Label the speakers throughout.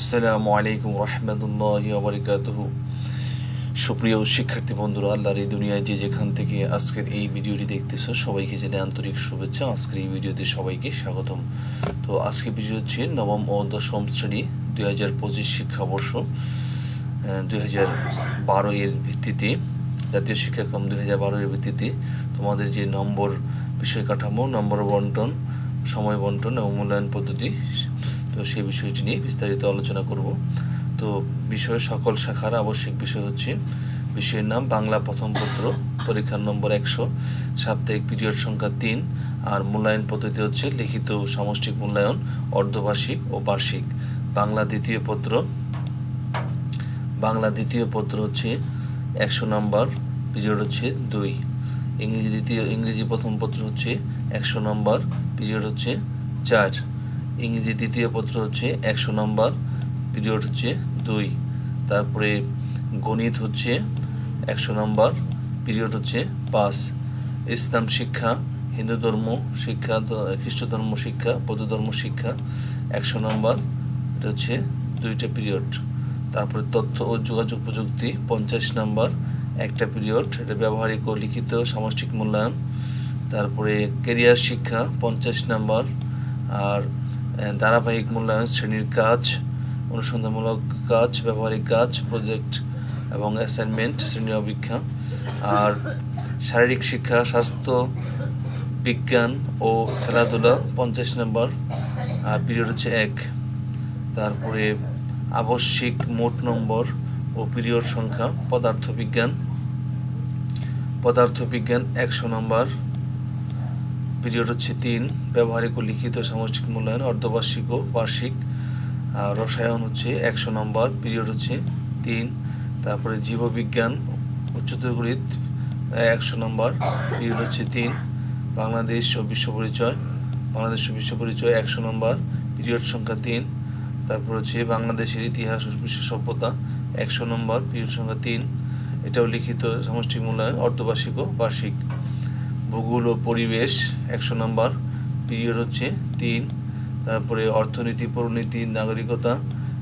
Speaker 1: আসসালামু আলাইকুম রহমতুল্লাহ আবরিকাতহ সুপ্রিয় শিক্ষার্থী বন্ধুরা, আল্লাহর এই দুনিয়ায় যে যেখান থেকে আজকের এই ভিডিওটি দেখতেছো, সবাইকে জেনে আন্তরিক শুভেচ্ছা। আজকের এই ভিডিওতে সবাইকে স্বাগতম। তো আজকে ভিডিও হচ্ছে নবম ও দশম শ্রেণি, দুই হাজার পঁচিশ শিক্ষাবর্ষ দুই হাজার বারো এর ভিত্তিতে, জাতীয় শিক্ষাক্রম দুই হাজার বারো এর ভিত্তিতে তোমাদের যে নম্বর বিষয় কাঠামো নম্বর বন্টন, সময় বন্টন এবং মূল্যায়ন পদ্ধতি তো সেই বিষয়টি নিয়ে বিস্তারিত আলোচনা করব। তো বিষয় সকল শাখার আবশ্যিক বিষয় হচ্ছে, বিষয়ের নাম বাংলা প্রথম পত্র, পরীক্ষার নম্বর একশো, সাপ্তাহিক পিরিয়ড সংখ্যা তিন, আর মূল্যায়ন পদ্ধতি হচ্ছে লিখিত সামষ্টিক মূল্যায়ন, অর্ধবার্ষিক ও বার্ষিক। বাংলা দ্বিতীয় পত্র, বাংলা দ্বিতীয় পত্র হচ্ছে একশো নম্বর, পিরিয়ড হচ্ছে দুই। ইংরেজি দ্বিতীয়, ইংরেজি প্রথম পত্র হচ্ছে একশো নম্বর, পিরিয়ড হচ্ছে চার। ইংরেজি দ্বিতীয় পত্র হচ্ছে একশো নম্বর, পিরিয়ড হচ্ছে দুই। তারপরে গণিত হচ্ছে একশো নম্বর, পিরিয়ড হচ্ছে পাঁচ। ইসলাম শিক্ষা, হিন্দু ধর্ম শিক্ষা খ্রিস্ট ধর্ম শিক্ষা, বৌদ্ধ ধর্ম শিক্ষা একশো নম্বর, এটা হচ্ছে দুইটা পিরিয়ড। তারপরে তথ্য ও যোগাযোগ প্রযুক্তি পঞ্চাশ নম্বর, একটা পিরিয়ড, এটা ব্যবহারিক ও লিখিত সামষ্টিক মূল্যায়ন। তারপরে কেরিয়ার শিক্ষা পঞ্চাশ নম্বর, আর ধারাবাহিক মূল্যায়ন, শ্রেণির কাজ, অনুসন্ধানমূলক কাজ, ব্যবহারিক কাজ প্রজেক্ট এবং অ্যাসাইনমেন্ট শ্রেণি অপেক্ষা। আর শারীরিক শিক্ষা, স্বাস্থ্য, বিজ্ঞান ও খেলাধুলা, পঞ্চাশ নম্বর। আর পিরিয়ড হচ্ছে এক। তারপরে আবশ্যিক মোট নম্বর ও পিরিয়ড সংখ্যা, পদার্থবিজ্ঞান। পদার্থবিজ্ঞান একশো নম্বর। পিরিয়ড হচ্ছে তিন, ব্যবহারিক ও লিখিত সামষ্টিক মূল্যায়ন, অর্ধবার্ষিক ও বার্ষিক। রসায়ন হচ্ছে একশো নম্বর, পিরিয়ড হচ্ছে তিন, তারপরে জীববিজ্ঞান, উচ্চতর গণিত একশো নম্বর, পিরিয়ড হচ্ছে তিন, বাংলাদেশ ও বিশ্ব পরিচয়, বাংলাদেশ ও বিশ্ব পরিচয় একশো নম্বর, পিরিয়ড সংখ্যা তিন, তারপর হচ্ছে বাংলাদেশের ইতিহাস ও বিশ্ব সভ্যতা একশো নম্বর, পিরিয়ড সংখ্যা তিন, এটাও লিখিত সামষ্টিক মূল্যায়ন, অর্ধবার্ষিক ও বার্ষিক। ভূগোল ও পরিবেশ, একশো নম্বর। পিরিয়ড হচ্ছে তিন। তারপরে অর্থনীতি, পরিণীতি, নাগরিকতা,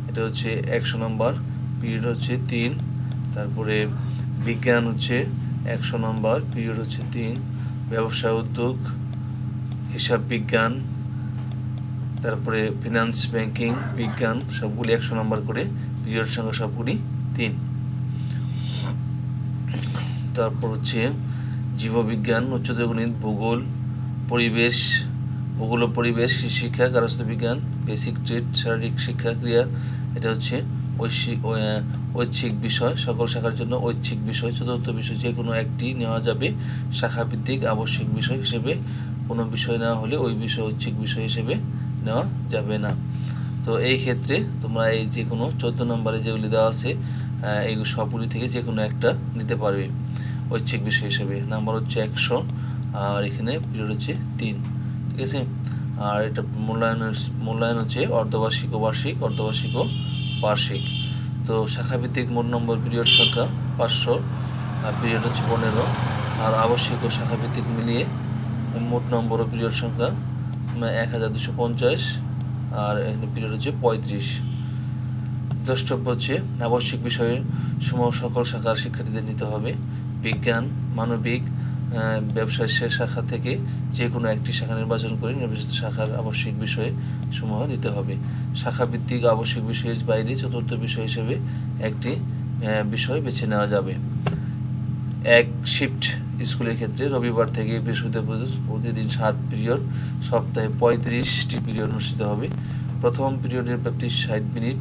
Speaker 1: এটা হচ্ছে একশো নম্বর। পিরিয়ড হচ্ছে তিন। তারপরে বিজ্ঞান হচ্ছে একশো নম্বর। পিরিয়ড হচ্ছে তিন। ব্যবসা, উদ্যোগ, হিসাব বিজ্ঞান, তারপরে ফিনান্স ব্যাংকিং বিজ্ঞান, সবগুলি একশো নম্বর করে পিরিয়ড সংখ্যা সবগুলি তিন। তারপর হচ্ছে জীববিজ্ঞান উচ্চতর গণিত ভূগোল পরিবেশ ভূগোল ও পরিবেশ শিক্ষা গার্হস্থ্য বিজ্ঞান বেসিক ট্রেড শারীরিক শিক্ষা ক্রিয়া এটা হচ্ছে ঐচ্ছিক ঐচ্ছিক বিষয় সকল শাখার জন্য ঐচ্ছিক বিষয় চতুর্থ বিষয় যে কোনো একটি নেওয়া যাবে শাখাভিত্তিক আবশ্যিক বিষয় হিসেবে কোনো বিষয় নেওয়া হলে ওই বিষয় ঐচ্ছিক বিষয় হিসেবে নেওয়া যাবে না। তো এই ক্ষেত্রে তোমরা এই যে কোনো চোদ্দ নম্বরে যেগুলি দেওয়া আছে আহ, এই সবগুলি থেকে যে কোনো একটা নিতে পারবে। ঐচ্ছিক বিষয় হিসেবে। নাম্বার হচ্ছে একশো, আর এখানে পিরিয়ড হচ্ছে তিন। ঠিক আছে? আর এটা মূল্যায়নের, মূল্যায়ন হচ্ছে অর্ধবার্ষিক ও বার্ষিক, অর্ধবার্ষিক ও বার্ষিক। তো শাখাভিত্তিক মোট নম্বর পিরিয়ড সংখ্যা পাঁচশো, আর পিরিয়ড হচ্ছে পনেরো। আর আবশ্যিক ও শাখাভিত্তিক মিলিয়ে মোট নম্বর ও পিরিয়ড সংখ্যা এক হাজার দুশো পঞ্চাশ, আর এখানে পিরিয়ড হচ্ছে পঁয়ত্রিশ। দ্রষ্টব্য হচ্ছে আবশ্যিক বিষয়ে সমূহ সকল শাখার শিক্ষার্থীদের নিতে হবে। বিজ্ঞান, মানবিক ব্যবসায় সে শাখা থেকে যে কোনো একটি শাখা নির্বাচন করে নির্বাচিত শাখার আবশ্যিক বিষয়ে সমূহ নিতে হবে। শাখা ভিত্তিক আবশ্যিক বিষয়ের বাইরে চতুর্থ বিষয় হিসেবে একটি বিষয় বেছে নেওয়া যাবে। এক শিফট স্কুলের ক্ষেত্রে রবিবার থেকে বৃহস্পতিবার প্রতিদিন ষাট পিরিয়ড, সপ্তাহে পঁয়ত্রিশটি পিরিয়ড অনুষ্ঠিত হবে। প্রথম পিরিয়ডের ব্যাপ্তি ষাট মিনিট,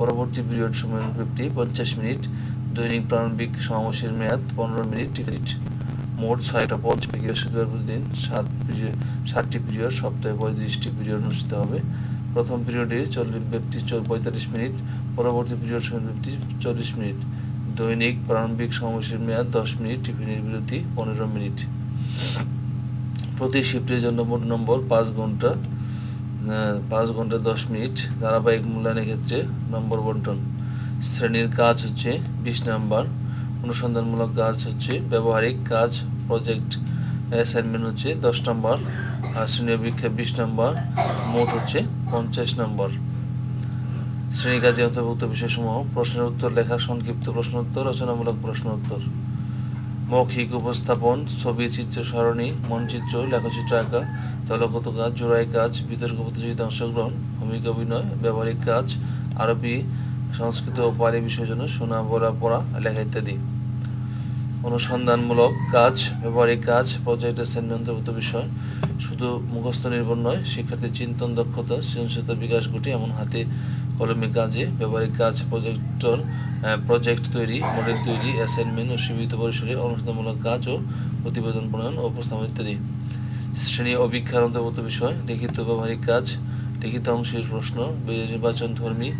Speaker 1: পরবর্তী পিরিয়ড সময়ের ব্যাপ্তি পঞ্চাশ মিনিট দৈনিক প্রারম্ভিক সমাবেশের মেয়াদ পনেরো মিনিট মিনিট মোট ছয়টা পদ, বৃহস্পতিবার প্রতিদিন সাত পিরিয়ড, ষাটটি পিরিয়ড, সপ্তাহে পঁয়ত্রিশটি পিরিয়ড অনুষ্ঠিত হবে। প্রথম পিরিয়ডে চল্লিশ ব্যক্তি পঁয়তাল্লিশ মিনিট, পরবর্তী পিরিয়ড সময় ব্যক্তি চল্লিশ মিনিট। দৈনিক প্রারম্ভিক সমাবেশের মেয়াদ দশ মিনিট টিফিনের বিরতি পনেরো মিনিট। প্রতি শিফটের জন্য মোট নম্বর পাঁচ ঘণ্টা পাঁচ ঘণ্টা দশ মিনিট। ধারাবাহিক মূল্যায়নের ক্ষেত্রে নম্বর বন্টন। শ্রেণির কাজ হচ্ছে বিশ নাম্বার। অনুসন্ধানমূলক কাজ হচ্ছে ব্যবহারিক কাজ প্রজেক্ট অ্যাসাইনমেন্ট হচ্ছে দশ নম্বর। আর পরীক্ষা বিশ নম্বর, মোট হচ্ছে পঞ্চাশ নম্বর। শ্রেণি কাজে অন্তর্ভুক্ত বিষয়সমূহ, প্রশ্নের উত্তর, লেখা, সংক্ষিপ্ত প্রশ্ন উত্তর রচনামূলক প্রশ্ন উত্তর মৌখিক উপস্থাপন, ছবি, চিত্র, সারণী, মনচিত্র, লেখচিত্র আঁকা, দলগত কাজ জোড়াই কাজ, বিতর্ক প্রতিযোগিতা অংশগ্রহণ, ভূমিকা অভিনয়, ব্যবহারিক কাজ আরবি সংস্কৃত ও পারি বিষয়ের জন্য শোনা বলা পড়া, লেখা ইত্যাদি। অনুসন্ধানমূলক কাজ, ব্যবহারিক কাজ প্রজেক্ট অন্তর্ভুক্ত বিষয়। শুধু মুখস্থ নির্ভর নয়, শিক্ষার্থীর চিন্তন দক্ষতা, সৃজনশীলতা বিকাশ ঘটে এমন হাতে কলমে কাজে। ব্যবহারিক কাজ, প্রজেক্টর প্রজেক্ট তৈরি, মডেল তৈরি, অ্যাসাইনমেন্ট ও সীমিত পরিসরে অনুসন্ধানমূলক কাজ ও প্রতিবেদন প্রণয়ন ও উপস্থাপন ইত্যাদি। শ্রেণি অভিক্ষার অন্তর্ভুক্ত বিষয়, লিখিত ব্যবহারিক কাজ, লিখিত অংশের প্রশ্ন নির্বাচন ধর্মী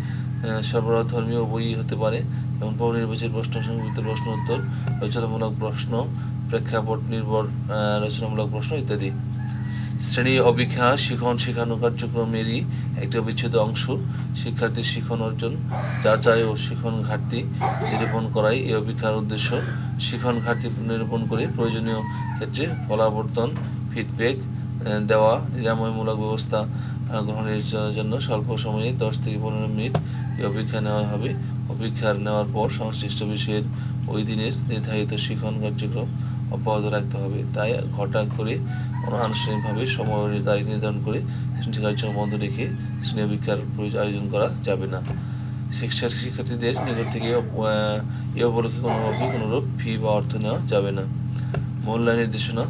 Speaker 1: সরবরাহ ধর্মীয় বই হতে পারে। যেমন বহু নির্বাচনী প্রশ্ন সংযুক্ত প্রশ্ন উত্তর, রচনামূলক প্রশ্ন, প্রেক্ষাপট নির্ভর রচনামূলক প্রশ্ন ইত্যাদি। শ্রেণি অভিক্ষা শিখন, শেখানো কার্যক্রমেরই একটি অবিচ্ছেদ অংশ। শিক্ষার্থীর শিখন অর্জন, যাচাই ও শিখন ঘাটতি নিরূপণ করাই এই অভিক্ষার উদ্দেশ্য। শিখন ঘাটতি নিরূপণ করে প্রয়োজনীয় ক্ষেত্রে ফলাবর্তন ফিডব্যাক দেওয়া নিরাময়মূলক ব্যবস্থা গ্রহণের জন্য স্বল্প সময়ে দশ থেকে পনেরো মিনিট এই অভিক্ষা নেওয়া হবে। অভিক্ষার নেওয়ার পর সংশ্লিষ্ট বিষয়ের ওই দিনের নির্ধারিত শিখন কার্যক্রম অব্যাহত রাখতে হবে। তাই ঘটা করে আনুষ্ঠানিকভাবে সময় তারিখ নির্ধারণ করে শ্রেণি কার্যক্রম বন্ধ রেখে শ্রেণি অভিক্ষার আয়োজন করা যাবে না। শিক্ষা শিক্ষার্থীদের নিকট থেকে এ উপলক্ষে কোনোভাবেই কোনোরূপ ফি বা অর্থ নেওয়া যাবে না। মূল্যায়ন নির্দেশনা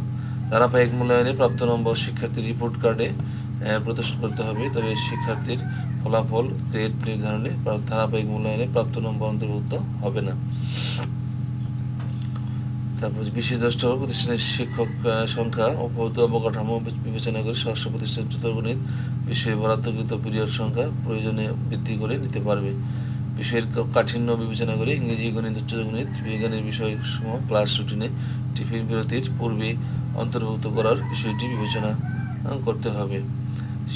Speaker 1: ধারাবাহিক মূল্যায়নে প্রাপ্ত নম্বর শিক্ষার্থীর রিপোর্ট কার্ডে প্রদর্শন করতে হবে। তবে শিক্ষার্থীর ফলাফল গ্রেড নির্ধারণে ধারাবাহিক মূল্যায়নে প্রাপ্ত নম্বর অন্তর্ভুক্ত হবে না। তারপর বিশেষ দ্রষ্ট প্রতিষ্ঠানের শিক্ষক সংখ্যা ও ভৌত অবকাঠামো বিবেচনা করে স্বরাষ্ট্র প্রতিষ্ঠান চতুর্গণিত বিষয়ে বরাদ্দকৃত পিরিয়ড সংখ্যা প্রয়োজনে বৃদ্ধি করে নিতে পারবে। বিষয়ের কাঠিন্য বিবেচনা করে ইংরেজি গণিত উচ্চ গণিত, বিজ্ঞানের বিষয়সমূহ ক্লাস রুটিনে টিফিন বিরতির পূর্বে অন্তর্ভুক্ত করার বিষয়টি বিবেচনা করতে হবে।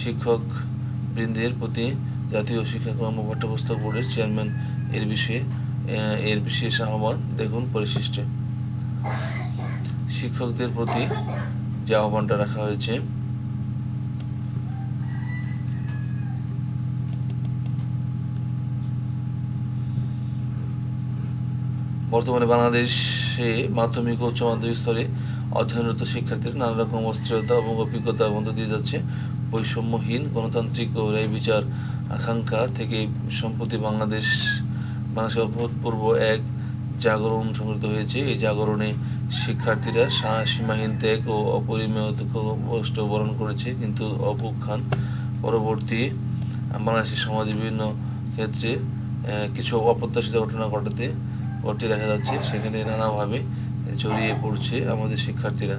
Speaker 1: শিক্ষক বৃন্দের প্রতি জাতীয় শিক্ষাক্রম ও পাঠ্যপুস্তক বোর্ডের চেয়ারম্যান এর বিষয়ে এর বিশেষ আহ্বান, দেখুন পরিশিষ্টে। শিক্ষকদের প্রতি যে আহ্বানটা রাখা হয়েছে বর্তমানে বাংলাদেশে মাধ্যমিক ও উচ্চ মাধ্যমিক স্তরে অধ্যয়নরত শিক্ষার্থীরা নানা রকম অস্থিরতা এবং অভিজ্ঞতার মধ্য দিয়ে যাচ্ছে। বৈষম্যহীন গণতান্ত্রিক ও ন্যায় বিচার আকাঙ্ক্ষা থেকে সম্প্রতি বাংলাদেশ বাংলাদেশের অভূতপূর্ব এক জাগরণ সংগঠিত হয়েছে। এই জাগরণে শিক্ষার্থীরা সীমাহীন ত্যাগ ও অপরিমেয় দুঃখ কষ্ট বরণ করেছে। কিন্তু অভ্যুত্থান পরবর্তী বাংলাদেশের সমাজে বিভিন্ন ক্ষেত্রে কিছু অপ্রত্যাশিত ঘটনা ঘটাতে ঘটতে দেখা যাচ্ছে। সেখানে নানাভাবে জড়িয়ে পড়ছে আমাদের শিক্ষার্থীরা।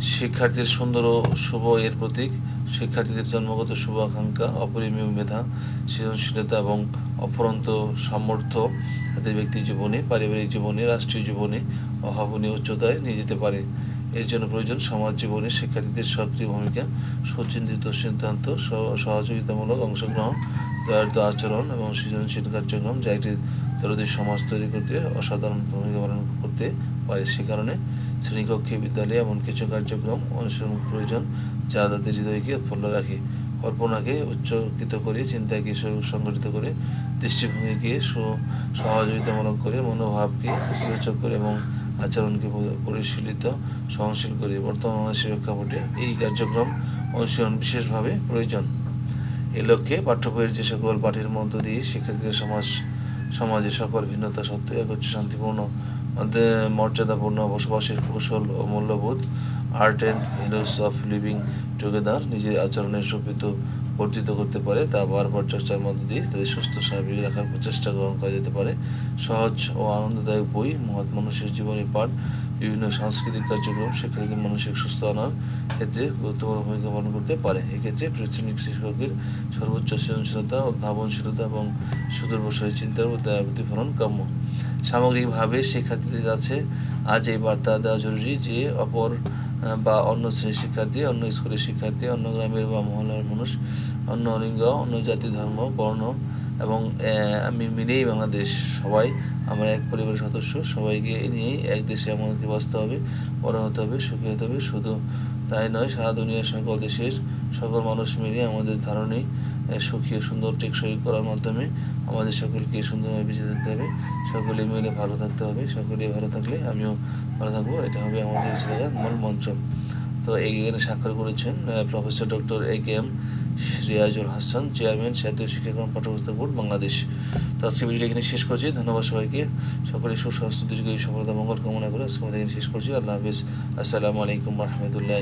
Speaker 1: শিক্ষার্থীর সুন্দর ও শুভ এর প্রতীক। শিক্ষার্থীদের জন্মগত শুভ আকাঙ্ক্ষা অপরিমীয় মেধা, সৃজনশীলতা এবং অফরন্ত সামর্থ্য তাদের ব্যক্তি জীবনে, পারিবারিক জীবনে, রাষ্ট্রীয় জীবনে, অভাবনীয় উচ্চতায় নিয়ে যেতে পারে। এর জন্য প্রয়োজন সমাজ জীবনে শিক্ষার্থীদের সক্রিয় ভূমিকা, সুচিন্তিত সিদ্ধান্ত, সহ- সহযোগিতামূলক অংশগ্রহণ দয়ার্থ আচরণ এবং সৃজনশীল কার্যক্রম যা একটি দরদের সমাজ তৈরি করতে অসাধারণ ভূমিকা পালন করতে পারে। সে কারণে শ্রেণীকক্ষে বিদ্যালয়ে এমন কিছু কার্যক্রম অনুসরণ প্রয়োজন যা তাদের হৃদয়কে উৎফুল্ল রাখে। কল্পনাকে উচ্চকিত করে, চিন্তাকে সংগঠিত করে, দৃষ্টিভঙ্গিকে সহযোগিতামূলক করে, মনোভাবকে ইতিবাচক করে এবং আচরণকে পরিশীলিত, সহনশীল করে। বর্তমান বাংলাদেশের প্রেক্ষাপটে এই কার্যক্রম অনুসরণ বিশেষভাবে প্রয়োজন। এ লক্ষ্যে পাঠ্য বইয়ের যে সকল পাঠের মধ্য দিয়ে শিক্ষার্থীরা সমাজ, সমাজে সকল ভিন্নতা সত্ত্বেও একত্রে শান্তিপূর্ণ মর্যাদাপূর্ণ বসবাসের কৌশল ও মূল্যবোধ, art and values of living together, নিজের আচরণের সুপিত বর্ধিত করতে পারে, তা বারবার চর্চার মধ্য দিয়ে তাদের সুস্থ স্বাভাবিক রাখার প্রচেষ্টা গ্রহণ করা যেতে পারে। সহজ ও আনন্দদায়ক বই, মহৎ মানুষের জীবনী পাঠ, বিভিন্ন সাংস্কৃতিক কার্যক্রম শিক্ষার্থীদের মানসিক সুস্থ আনার ক্ষেত্রে গুরুত্বপূর্ণ ভূমিকা পালন করতে পারে। এক্ষেত্রে প্রাথমিক শিক্ষকের সর্বোচ্চ সৃজনশীলতা ও ভাবনশীলতা এবং সুদূরপ্রসারী চিন্তার দয়া প্রতিফলন কাম্য। সামগ্রিকভাবে শিক্ষার্থীদের কাছে আজ এই বার্তা দেওয়া জরুরি যে, অপর বা অন্য শ্রেণির শিক্ষার্থী, অন্য স্কুলের শিক্ষার্থী, অন্য গ্রামের বা মহল্লার মানুষ, অন্য লিঙ্গ, অন্য জাতি, ধর্ম, বর্ণ এবং আমি মিলেই বাংলাদেশ সবাই, আমরা এক পরিবারের সদস্য, সবাইকে নিয়েই এক দেশে আমাদেরকে বাঁচতে হবে, বড় হতে হবে, সুখী হতে হবে, শুধু তাই নয়, সারা দুনিয়ার সকল দেশের সকল মানুষ মিলিয়ে আমাদের ধারণী সুখী ও সুন্দর টেকসই করার মাধ্যমে আমাদের সকলকে সুন্দরভাবে বেঁচে থাকতে হবে। সকলে মিলে ভালো থাকতে হবে। সকলে ভালো থাকলে আমিও ভালো থাকব। এটা হবে আমাদের মূল মন্ত্র। তো এখানে স্বাক্ষর করেছেন professor doctor A K M Riazul Hasan, chairman, জাতীয় শিক্ষাক্রম পাঠ্যপুস্তক বোর্ড বাংলাদেশ। তো আজকে ভিডিওটা এখানে শেষ করছি। ধন্যবাদ সবাইকে। সকলে সুস্বাস্থ্য, দীর্ঘ সফলতা মঙ্গল কামনা করে আজকে এখানে শেষ করছি। আল্লাহ হাফিজ। আসসালামু আলাইকুম রহমতুল্লাহ